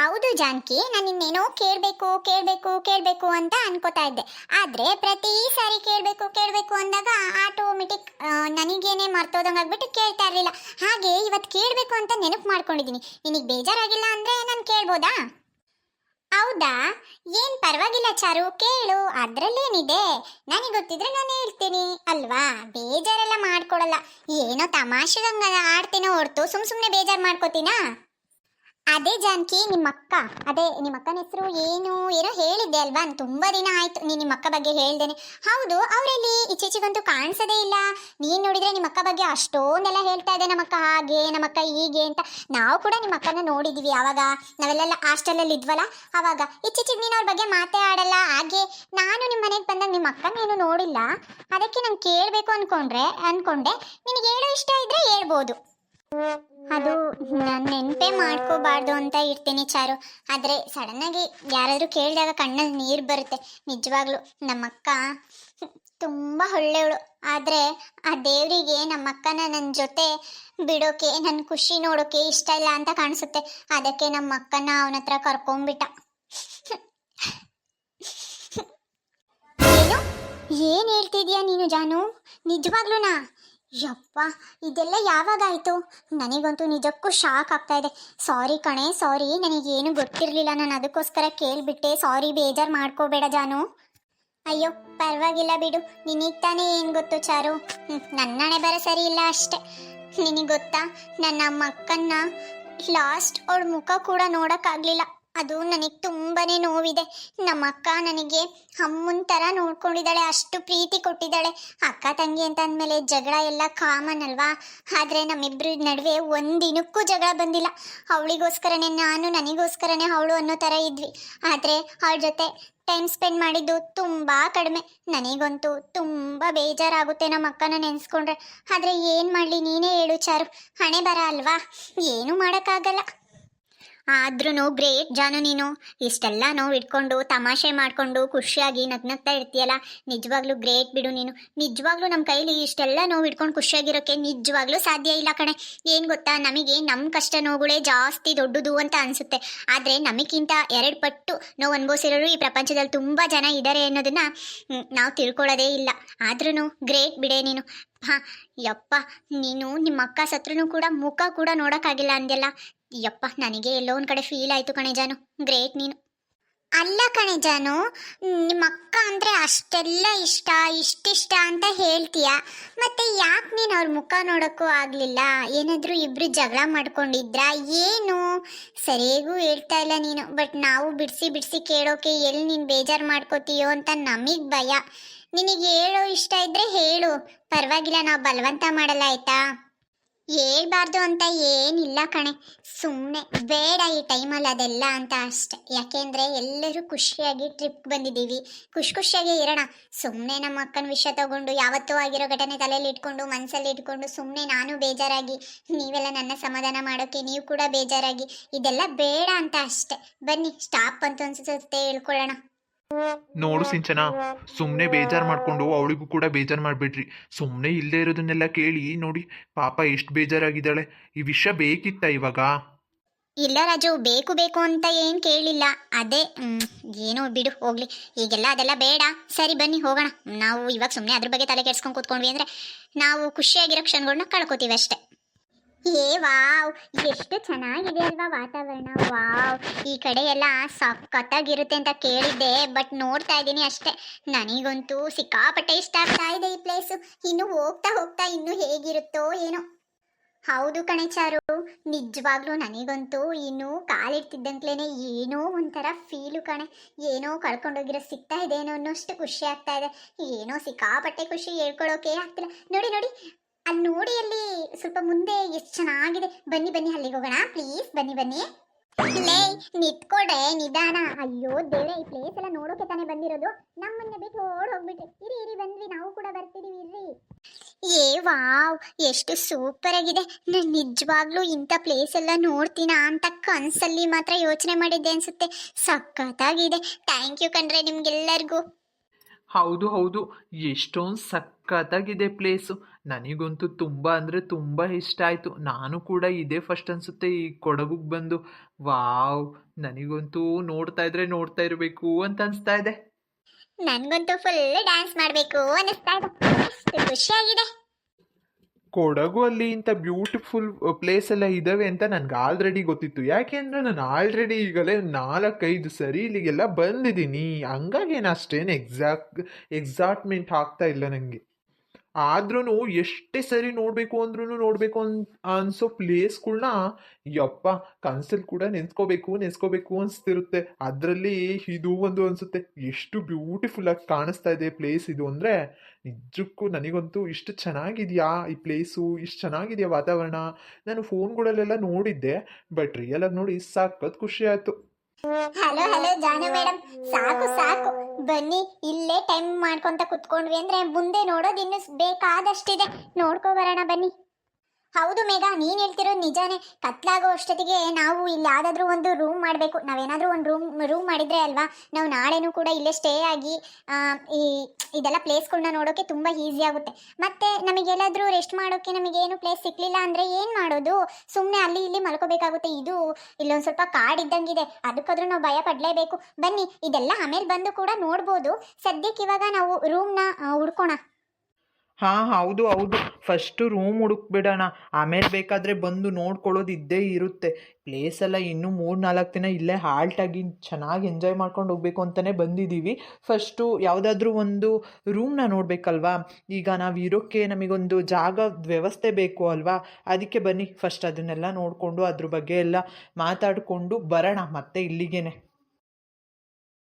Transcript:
ಹೌದು ಜಾನ್ಕಿ, ನಾನು ಇನ್ನೇನೋ ಕೇಳಬೇಕು ಕೇಳಬೇಕು ಕೇಳಬೇಕು ಅಂತ ಅನ್ಕೋತಾ ಇದ್ದೆ. ಆದರೆ ಪ್ರತಿ ಸಾರಿ ಕೇಳಬೇಕು ಕೇಳಬೇಕು ಅಂದಾಗ ಆಟೋಮೆಟಿಕ್ ನನಗೇನೆ ಮರ್ತೋದಂಗೆ ಆಗ್ಬಿಟ್ಟು ಕೇಳ್ತಾ ಇರಲಿಲ್ಲ. ಹಾಗೆ ಇವತ್ತು ಕೇಳಬೇಕು ಅಂತ ನೆನಪು ಮಾಡ್ಕೊಂಡಿದ್ದೀನಿ ನಿನಗೆ ಬೇಜಾರಾಗಿಲ್ಲ ಅಂದರೆ ನಾನು ಕೇಳ್ಬೋದಾ? ಹೌದಾ? ಏನು ಪರವಾಗಿಲ್ಲ ಚಾರು, ಕೇಳು. ಅದ್ರಲ್ಲೇನಿದೆ? ನನಗೆ ಗೊತ್ತಿದ್ರೆ ನಾನು ಹೇಳ್ತೀನಿ, ಅಲ್ವಾ? ಬೇಜಾರೆಲ್ಲ ಮಾಡ್ಕೊಳಲ್ಲ. ಏನೋ ತಮಾಷೆಗಂಗ ಆಡ್ತೀನೋ ಹೊರ್ತು. ಸುಮ್ ಸುಮ್ಮನೆ ಬೇಜಾರು ಮಾಡ್ಕೋತೀನಾ? ಅದೇ ಜಾನಕಿ, ನಿಮ್ಮ ಅಕ್ಕ. ಅದೇ, ನಿಮ್ಮ ಅಕ್ಕನ ಹೆಸರು ಏನು ಏನೋ ಹೇಳಿದ್ದೆ ಅಲ್ವಾ? ತುಂಬ ದಿನ ಆಯ್ತು. ನೀನು ನಿಮ್ಮ ಅಕ್ಕ ಬಗ್ಗೆ ಹೇಳ್ದೇನೆ. ಹೌದು, ಅವರಲ್ಲಿ ಈಚೀಚೆಗಂತೂ ಕಾಣಿಸೋದೇ ಇಲ್ಲ. ನೀನು ನೋಡಿದ್ರೆ ನಿಮ್ಮ ಅಕ್ಕ ಬಗ್ಗೆ ಅಷ್ಟೊಂದೆಲ್ಲ ಹೇಳ್ತಾ ಇದೆ ನಮ್ಮ ಅಕ್ಕ ಹಾಗೆ ನಮ್ಮ ಅಕ್ಕ ಹೀಗೆ ಅಂತ. ನಾವು ಕೂಡ ನಿಮ್ಮ ಅಕ್ಕನ ನೋಡಿದ್ದೀವಿ ಆವಾಗ ನಾವೆಲ್ಲ ಹಾಸ್ಟೆಲಲ್ಲಿ ಇದ್ವಲ್ಲ? ಆವಾಗ ಇತ್ತೀಚೆಗೆ ನೀನು ಅವ್ರ ಬಗ್ಗೆ ಮಾತೇ ಆಡಲ್ಲ. ಹಾಗೆ ನಾನು ನಿಮ್ಮ ಮನೆಗೆ ಬಂದಾಗ ನಿಮ್ಮ ಅಕ್ಕನೇನು ನೋಡಿಲ್ಲ. ಅದಕ್ಕೆ ನಾನು ಕೇಳಬೇಕು ಅಂದ್ಕೊಂಡ್ರೆ ಅಂದ್ಕೊಂಡೆ ನಿನಗೆ ಹೇಳೋ ಇಷ್ಟ ಇದ್ದರೆ ಹೇಳ್ಬೋದು. ಅದು ನಾನು ನೆನಪೇ ಮಾಡ್ಕೋಬಾರ್ದು ಅಂತ ಇರ್ತೀನಿ ಚಾರು. ಆದರೆ ಆಗಿ ಯಾರಾದರೂ ಕೇಳಿದಾಗ ಕಣ್ಣಲ್ಲಿ ನೀರು ಬರುತ್ತೆ. ನಿಜವಾಗ್ಲೂ ನಮ್ಮಕ್ಕ ತುಂಬ ಒಳ್ಳೆಯವಳು. ಆದರೆ ಆ ದೇವರಿಗೆ ನಮ್ಮಕ್ಕನ ನನ್ನ ಜೊತೆ ಬಿಡೋಕೆ ನನ್ನ ಖುಷಿ ನೋಡೋಕೆ ಇಷ್ಟ ಇಲ್ಲ ಅಂತ ಕಾಣಿಸುತ್ತೆ. ಅದಕ್ಕೆ ನಮ್ಮ ಅಕ್ಕನ ಅವನ ಹತ್ರ ಕರ್ಕೊಂಬಿಟ್ಟ ಏನು? ಏನು ಹೇಳ್ತಿದ್ಯಾ ನೀನು ಜಾನು? ನಿಜವಾಗ್ಲೂನಾ? ಯಪ್ಪ ಇದೆಲ್ಲ ಯಾವಾಗಾಯಿತು ನನಗಂತೂ ನಿಜಕ್ಕೂ ಶಾಕ್ ಆಗ್ತಾ ಇದೆ. ಸಾರಿ ಕಣೆ ಸಾರಿ ನನಗೇನು ಗೊತ್ತಿರಲಿಲ್ಲ. ನಾನು ಅದಕ್ಕೋಸ್ಕರ ಕೇಳಿಬಿಟ್ಟೆ. ಸಾರಿ ಬೇಜಾರು ಮಾಡ್ಕೋಬೇಡ ಜಾನು. ಅಯ್ಯೋ, ಪರವಾಗಿಲ್ಲ ಬಿಡು. ನಿನಗೆ ತಾನೇ ಏನು ಗೊತ್ತು ಚಾರು? ನನ್ನಣೆ ನನ್ನ ಬರ ಸರಿ ಇಲ್ಲ ಅಷ್ಟೆ. ನಿನಗೆ ಗೊತ್ತಾ? ನನ್ನ ಮಕ್ಕನ್ನ ಲಾಸ್ಟ್ ಅವಳ ಮುಖ ಕೂಡ ನೋಡೋಕ್ಕಾಗಲಿಲ್ಲ. ಅದು ನನಗೆ ತುಂಬಾನೇ ನೋವಿದೆ. ನಮ್ಮ ಅಕ್ಕ ನನಗೆ ಅಮ್ಮನ ಥರ ನೋಡ್ಕೊಂಡಿದ್ದಾಳೆ, ಅಷ್ಟು ಪ್ರೀತಿ ಕೊಟ್ಟಿದ್ದಾಳೆ. ಅಕ್ಕ ತಂಗಿ ಅಂತ ಅಂದಮೇಲೆ ಜಗಳ ಎಲ್ಲ ಕಾಮನ್ ಅಲ್ವಾ? ಆದರೆ ನಮ್ಮಿಬ್ಬರ ನಡುವೆ ಒಂದಿನಕ್ಕೂ ಜಗಳ ಬಂದಿಲ್ಲ. ಅವಳಿಗೋಸ್ಕರನೇ, ನಾನು ನನಗೋಸ್ಕರನೇ ಅವಳು ಅನ್ನೋ ಥರ ಇದ್ವಿ. ಆದರೆ ಅವಳ ಜೊತೆ ಟೈಮ್ ಸ್ಪೆಂಡ್ ಮಾಡಿದ್ದು ತುಂಬ ಕಡಿಮೆ. ನನಗಂತೂ ತುಂಬ ಬೇಜಾರಾಗುತ್ತೆ ನಮ್ಮ ಅಕ್ಕನ ನೆನೆಸ್ಕೊಂಡ್ರೆ. ಆದರೆ ಏನು ಮಾಡಲಿ ನೀನೇ ಹೇಳು ಚಾರು. ಹಣೆ ಬರ ಅಲ್ವಾ? ಏನೂ ಮಾಡೋಕ್ಕಾಗಲ್ಲ. ಆದ್ರೂ ಗ್ರೇಟ್ ಜಾನು ನೀನು. ಇಷ್ಟೆಲ್ಲ ನೋವು ಇಟ್ಕೊಂಡು ತಮಾಷೆ ಮಾಡಿಕೊಂಡು, ಖುಷಿಯಾಗಿ ನಗ್ನಗ್ತಾ ಇರ್ತೀಯಲ್ಲ. ನಿಜವಾಗ್ಲೂ ಗ್ರೇಟ್ ಬಿಡು ನೀನು. ನಿಜವಾಗ್ಲೂ ನಮ್ಮ ಕೈಲಿ ಇಷ್ಟೆಲ್ಲ ನೋವು ಇಟ್ಕೊಂಡು ಖುಷಿಯಾಗಿರೋಕ್ಕೆ ನಿಜವಾಗ್ಲೂ ಸಾಧ್ಯ ಇಲ್ಲ ಕಣೆ. ಏನು ಗೊತ್ತಾ? ನಮಗೆ ನಮ್ಮ ಕಷ್ಟ ನೋವುಗಳೇ ಜಾಸ್ತಿ ದೊಡ್ಡದು ಅಂತ ಅನಿಸುತ್ತೆ. ಆದರೆ ನಮಗಿಂತ ಎರಡು ಪಟ್ಟು ನೋವು ಅನುಭವಿಸಿರೋರು ಈ ಪ್ರಪಂಚದಲ್ಲಿ ತುಂಬ ಜನ ಇದ್ದಾರೆ ಅನ್ನೋದನ್ನು ನಾವು ತಿಳ್ಕೊಳ್ಳೋದೇ ಇಲ್ಲ. ಆದ್ರೂ ಗ್ರೇಟ್ ಬಿಡೆ ನೀನು. ಹಾ, ಯಪ್ಪ, ನೀನು ನಿಮ್ಮ ಅಕ್ಕ ಸತ್ರನು ಕೂಡ ಮುಖ ಕೂಡ ನೋಡೋಕ್ಕಾಗಿಲ್ಲ ಅಂದೆಲ್ಲ ಯಪ್ಪ, ನನಗೆ ಎಲ್ಲೋ ಒಂದು ಕಡೆ ಫೀಲ್ ಆಯಿತು ಕಣೇಜಾನು ಗ್ರೇಟ್ ನೀನು. ಅಲ್ಲ ಕಣೇಜಾನು ನಿಮ್ಮ ಅಕ್ಕ ಅಂದರೆ ಅಷ್ಟೆಲ್ಲ ಇಷ್ಟ, ಇಷ್ಟಿಷ್ಟ ಅಂತ ಹೇಳ್ತೀಯ. ಮತ್ತೆ ಯಾಕೆ ನೀನು ಅವ್ರ ಮುಖ ನೋಡೋಕ್ಕೂ ಆಗಲಿಲ್ಲ? ಏನಾದರೂ ಇಬ್ಬರು ಜಗಳ ಮಾಡ್ಕೊಂಡಿದ್ರಾ? ಏನು? ಸರಿಯಾಗೂ ಹೇಳ್ತಾ ಇಲ್ಲ ನೀನು. ಬಟ್ ನಾವು ಬಿಡಿಸಿ ಬಿಡಿಸಿ ಕೇಳೋಕೆ ಎಲ್ಲಿ ನೀನು ಬೇಜಾರು ಮಾಡ್ಕೋತೀಯೋ ಅಂತ ನಮಗೆ ಭಯ. ನಿನಗೆ ಹೇಳೋ ಇಷ್ಟ ಇದ್ರೆ ಹೇಳು. ಪರವಾಗಿಲ್ಲ, ನಾವು ಬಲವಂತ ಮಾಡಲ್ಲ, ಆಯ್ತಾ? ಹೇಳ್ಬಾರ್ದು ಅಂತ ಏನಿಲ್ಲ ಕಣೆ. ಸುಮ್ಮನೆ ಬೇಡ ಈ ಟೈಮಲ್ಲಿ ಅದೆಲ್ಲ ಅಂತ ಅಷ್ಟೆ. ಯಾಕೆಂದರೆ ಎಲ್ಲರೂ ಖುಷಿಯಾಗಿ ಟ್ರಿಪ್ ಬಂದಿದ್ದೀವಿ. ಖುಷಿ ಖುಷಿಯಾಗಿ ಇರೋಣ. ಸುಮ್ಮನೆ ನಮ್ಮ ಅಕ್ಕನ ವಿಷಯ ತಗೊಂಡು, ಯಾವತ್ತೂ ಆಗಿರೋ ಘಟನೆ ತಲೆಯಲ್ಲಿ ಇಟ್ಕೊಂಡು ಮನಸ್ಸಲ್ಲಿ ಇಟ್ಕೊಂಡು ಸುಮ್ಮನೆ ನಾನು ಬೇಜಾರಾಗಿ, ನೀವೆಲ್ಲ ನನ್ನ ಸಮಾಧಾನ ಮಾಡೋಕ್ಕೆ ನೀವು ಕೂಡ ಬೇಜಾರಾಗಿ, ಇದೆಲ್ಲ ಬೇಡ ಅಂತ ಅಷ್ಟೆ. ಬನ್ನಿ ಸ್ಟಾಪ್ ಅಂತ ಅನ್ಸುತ್ತೆ, ಹೇಳ್ಕೊಳ್ಳೋಣ. ನೋಡು ಸಿಂಚನ ಸುಮ್ಮನೆ ಬೇಜಾರು ಮಾಡ್ಕೊಂಡು ಅವಳಿಗೂ ಕೂಡ ಬೇಜಾರು ಮಾಡಿಬಿಡ್ರಿ ಸುಮ್ಮನೆ ಇಲ್ಲದೆ ಇರೋದನ್ನೆಲ್ಲ ಕೇಳಿ ನೋಡಿ, ಪಾಪ ಎಷ್ಟು ಬೇಜಾರಾಗಿದ್ದಾಳೆ. ಈ ವಿಷಯ ಬೇಕಿತ್ತ ಇವಾಗ? ಇಲ್ಲ ರಾಜು, ಬೇಕು ಬೇಕು ಅಂತ ಏನು ಕೇಳಿಲ್ಲ. ಅದೇ ಏನು ಬಿಡು, ಹೋಗ್ಲಿ. ಈಗೆಲ್ಲ ಅದೆಲ್ಲ ಬೇಡ. ಸರಿ, ಬನ್ನಿ, ಹೋಗೋಣ. ನಾವು ಇವಾಗ ಸುಮ್ಮನೆ ಅದ್ರ ಬಗ್ಗೆ ತಲೆ ಕೆಡ್ಸ್ಕೊಂಡು ಕೂತ್ಕೊಂಡ್ವಿ ಅಂದ್ರೆ ನಾವು ಖುಷಿಯಾಗಿರೋ ಕ್ಷಣಗಳನ್ನ ಕಳ್ಕೊತೀವಿ ಅಷ್ಟೇ. ಏ ವಾವ್, ಎಷ್ಟು ಚೆನ್ನಾಗಿದೆ ಅಲ್ವಾ ವಾತಾವರಣ. ವಾವ್, ಈ ಕಡೆ ಎಲ್ಲ ಸಖತ್ತಾಗಿರುತ್ತೆ ಅಂತ ಕೇಳಿದ್ದೆ, ಬಟ್ ನೋಡ್ತಾ ಇದ್ದೀನಿ ಅಷ್ಟೇ. ನನಗಂತೂ ಸಿಕ್ಕಾಪಟ್ಟೆ ಇಷ್ಟ ಆಗ್ತಾ ಇದೆ ಈ ಪ್ಲೇಸು ಇನ್ನು ಹೋಗ್ತಾ ಹೋಗ್ತಾ ಇನ್ನು ಹೇಗಿರುತ್ತೋ ಏನೋ. ಹೌದು ಕಣೆ ಚಾರು, ನಿಜವಾಗ್ಲೂ ನನಗಂತೂ ಇನ್ನು ಕಾಲಿಡ್ತಿದ್ದಂಕ್ಲೇನೆ ಏನೋ ಒಂಥರ ಫೀಲು ಕಣೆ. ಏನೋ ಕಳ್ಕೊಂಡೋಗಿರೋ ಸಿಗ್ತಾ ಇದೆ ಅನ್ನೋಷ್ಟು ಖುಷಿ ಆಗ್ತಾ ಇದೆ. ಏನೋ ಸಿಕ್ಕಾಪಟ್ಟೆ ಖುಷಿ ಹೇಳ್ಕೊಳ್ಳೋಕೆ ಆಗ್ತಿಲ್ಲ. ನೋಡಿ ನೋಡಿ ಅಲ್ಲಿ ನೋಡಿ ಅಲ್ಲಿ ಸ್ವಲ್ಪ ಮುಂದೆ ಎಷ್ಟು ಚೆನ್ನಾಗಿದೆ. ಬನ್ನಿ ಬನ್ನಿ ಅಲ್ಲಿಗೆ ಹೋಗೋಣ. ಪ್ಲೀಸ್ ಬನ್ನಿ ಬನ್ನಿ. ಲೇ ನಿತ್ಕೊಡೆ ನಿಧಾನ. ಅಯ್ಯೋ ದೇವ್ರೆ, ಈ ಪ್ಲೇಸ್ ಎಲ್ಲ ನೋಡೋಕೆ ತಾನೇ ಬಂದಿರೋದು. ನಮ್ಮನ್ನ ಬಿಟ್ಟು ಓಡ್ ಹೋಗ್ಬಿಟ್ರಿ. ಇರಿ ಇರಿ ಬಂದ್ವಿ ನಾವು ಕೂಡ ಬರ್ತೀವಿ ಇರ್ರಿ. ಏ, ವಾವ್. ಎಷ್ಟು ಸೂಪರ್ ಆಗಿದೆ. ನಾನು ನಿಜವಾಗ್ಲೂ ಇಂಥ ಪ್ಲೇಸ್ ಎಲ್ಲ ನೋಡ್ತೀನಾ ಅಂತ ಕನ್ಸಲ್ಲಿ ಮಾತ್ರ ಯೋಚನೆ ಮಾಡಿದ್ದೆ ಅನ್ಸುತ್ತೆ. ಸಖತ್ತಾಗಿದೆ. ಥ್ಯಾಂಕ್ ಯು ಕಣ್ರೆ ನಿಮ್ಗೆಲ್ಲರಿಗೂ. ಹೌದು ಹೌದು. ಎಷ್ಟೊಂದು ಸಖತ್ತಾಗಿದೆ ಪ್ಲೇಸು ನನಗಂತೂ ತುಂಬ ಅಂದರೆ ತುಂಬ ಇಷ್ಟ ಆಯಿತು. ನಾನು ಕೂಡ ಇದೇ ಫಸ್ಟ್ ಅನಿಸುತ್ತೆ ಈ ಕೊಡಗುಗೆ ಬಂದು. ವಾವ್, ನನಗಂತೂ ನೋಡ್ತಾ ಇದ್ರೆ ನೋಡ್ತಾ ಇರಬೇಕು ಅಂತ ಅನಿಸ್ತಾ ಇದೆ. ನನಗಂತೂ ಫುಲ್ ಡ್ಯಾನ್ಸ್ ಮಾಡಬೇಕು ಅನ್ನಿಸ್ತಾ ಇದೆ. ಖುಷಿಯಾಗಿದೆ. ಕೊಡಗು ಅಲ್ಲಿ ಇಂಥ ಬ್ಯೂಟಿಫುಲ್ ಪ್ಲೇಸ್ ಎಲ್ಲ ಇದಾವೆ ಅಂತ ನನ್ಗೆ ಆಲ್ರೆಡಿ ಗೊತ್ತಿತ್ತು. ಯಾಕೆ ಅಂದರೆ ನಾನು ಆಲ್ರೆಡಿ ಈಗಲೇ ನಾಲ್ಕೈದು ಸರಿ ಇಲ್ಲಿಗೆಲ್ಲ ಬಂದಿದ್ದೀನಿ. ಹಂಗಾಗಿ ಏನು ಅಷ್ಟೇನು ಎಕ್ಸಾಕ್ಟ್ ಎಕ್ಸಾಕ್ಟ್ಮೆಂಟ್ ಆಗ್ತಾ ಇಲ್ಲ ನನಗೆ ಆದ್ರೂ ಎಷ್ಟೇ ಸರಿ ನೋಡಬೇಕು ಅಂದ್ರೂ ನೋಡಬೇಕು ಅನ್, ಅನ್ಸೋ ಪ್ಲೇಸ್ಗಳನ್ನ ಯಪ್ಪ ಕನ್ಸಲ್ಲಿ ಕೂಡ ನೆನ್ಸ್ಕೋಬೇಕು ನೆನ್ಸ್ಕೋಬೇಕು ಅನಿಸ್ತಿರುತ್ತೆ. ಅದರಲ್ಲಿ ಇದು ಒಂದು ಅನಿಸುತ್ತೆ. ಎಷ್ಟು ಬ್ಯೂಟಿಫುಲ್ ಆಗಿ ಕಾಣಿಸ್ತಾ ಇದೆ ಪ್ಲೇಸ್ ಇದು ಅಂದರೆ, ನಿಜಕ್ಕೂ ನನಗಂತೂ ಇಷ್ಟು ಚೆನ್ನಾಗಿದೆಯಾ ಈ ಪ್ಲೇಸು ಇಷ್ಟು ಚೆನ್ನಾಗಿದೆಯಾ ವಾತಾವರಣ? ನಾನು ಫೋನ್ಗಳಲ್ಲೆಲ್ಲ ನೋಡಿದ್ದೆ ಬಟ್ ರಿಯಲ್ ಆಗಿ ನೋಡಿ ಸಖತ್ ಖುಷಿ ಆಯಿತು. ಹಲೋ ಹಲೋ ಜಾನು ಮೇಡಮ್ ಸಾಕು ಸಾಕು. ಬನ್ನಿ ಇಲ್ಲೇ ಟೈಮ್ ಮಾಡ್ಕೊಂತ ಕುತ್ಕೊಂಡ್ವಿ ಅಂದ್ರೆ ಮುಂದೆ ನೋಡೋದು ಬೇಕಾದಷ್ಟಿದೆ. ನೋಡ್ಕೊ ಬರೋಣ ಬನ್ನಿ. ಹೌದು ಮೇಘ, ನೀನ್ ಹೇಳ್ತಿರೋದು ನಿಜಾನೇ. ಕತ್ಲಾಗೋ ಅಷ್ಟೊತ್ತಿಗೆ ನಾವು ಇಲ್ಲಿ ಯಾವ್ದಾದ್ರು ಒಂದು ರೂಮ್ ಮಾಡಬೇಕು. ನಾವೇನಾದ್ರೂ ಒಂದು ರೂಮ್ ರೂಮ್ ಮಾಡಿದ್ರೆ ಅಲ್ವಾ? ನಾವು ನಾಳೆನೂ ಕೂಡ ಇಲ್ಲೇ ಸ್ಟೇ ಆಗಿ ಈ ಇದೆಲ್ಲ ಪ್ಲೇಸ್ಗಳನ್ನ ನೋಡೋಕೆ ತುಂಬಾ ಈಸಿ ಆಗುತ್ತೆ. ಮತ್ತೆ ನಮಗೆಲ್ಲಾದರೂ ರೆಸ್ಟ್ ಮಾಡೋಕೆ ನಮಗೇನು ಪ್ಲೇಸ್ ಸಿಕ್ಲಿಲ್ಲ ಅಂದ್ರೆ ಏನ್ ಮಾಡೋದು? ಸುಮ್ಮನೆ ಅಲ್ಲಿ ಇಲ್ಲಿ ಮಲ್ಕೋಬೇಕಾಗುತ್ತೆ. ಇದು ಇಲ್ಲೊಂದು ಸ್ವಲ್ಪ ಕಾಡಿದ್ದಂಗಿದೆ. ಅದಕ್ಕಾದ್ರೂ ನಾವು ಭಯ ಪಡಲೇಬೇಕು. ಬನ್ನಿ, ಇದೆಲ್ಲ ಆಮೇಲೆ ಬಂದು ಕೂಡ ನೋಡ್ಬೋದು. ಸದ್ಯಕ್ಕೆ ಇವಾಗ ನಾವು ರೂಮ್ನ ಹುಡ್ಕೋಣ. ಹಾಂ, ಹೌದು ಹೌದು. ಫಸ್ಟು ರೂಮ್ ಹುಡುಕ್ಬಿಡೋಣ ಆಮೇಲೆ ಬೇಕಾದರೆ ಬಂದು ನೋಡ್ಕೊಳ್ಳೋದು ಇದ್ದೇ ಇರುತ್ತೆ. ಪ್ಲೇಸ್ ಎಲ್ಲ ಇನ್ನೂ ಮೂರು, ನಾಲ್ಕು ದಿನ ಇಲ್ಲೇ ಹಾಲ್ಟಾಗಿ ಚೆನ್ನಾಗಿ ಎಂಜಾಯ್ ಮಾಡ್ಕೊಂಡು ಹೋಗ್ಬೇಕು ಅಂತಲೇ ಬಂದಿದ್ದೀವಿ ಫಸ್ಟು ಯಾವುದಾದ್ರೂ ಒಂದು ರೂಮ್ನ ನೋಡಬೇಕಲ್ವಾ? ಈಗ ನಾವು ಇರೋಕ್ಕೆ ನಮಗೊಂದು ಜಾಗ ವ್ಯವಸ್ಥೆ ಬೇಕು ಅಲ್ವಾ? ಅದಕ್ಕೆ ಬನ್ನಿ. ಫಸ್ಟ್ ಅದನ್ನೆಲ್ಲ ನೋಡಿಕೊಂಡು ಅದ್ರ ಬಗ್ಗೆ ಎಲ್ಲ ಮಾತಾಡಿಕೊಂಡು ಬರೋಣ ಮತ್ತೆ ಇಲ್ಲಿಗೇನೆ.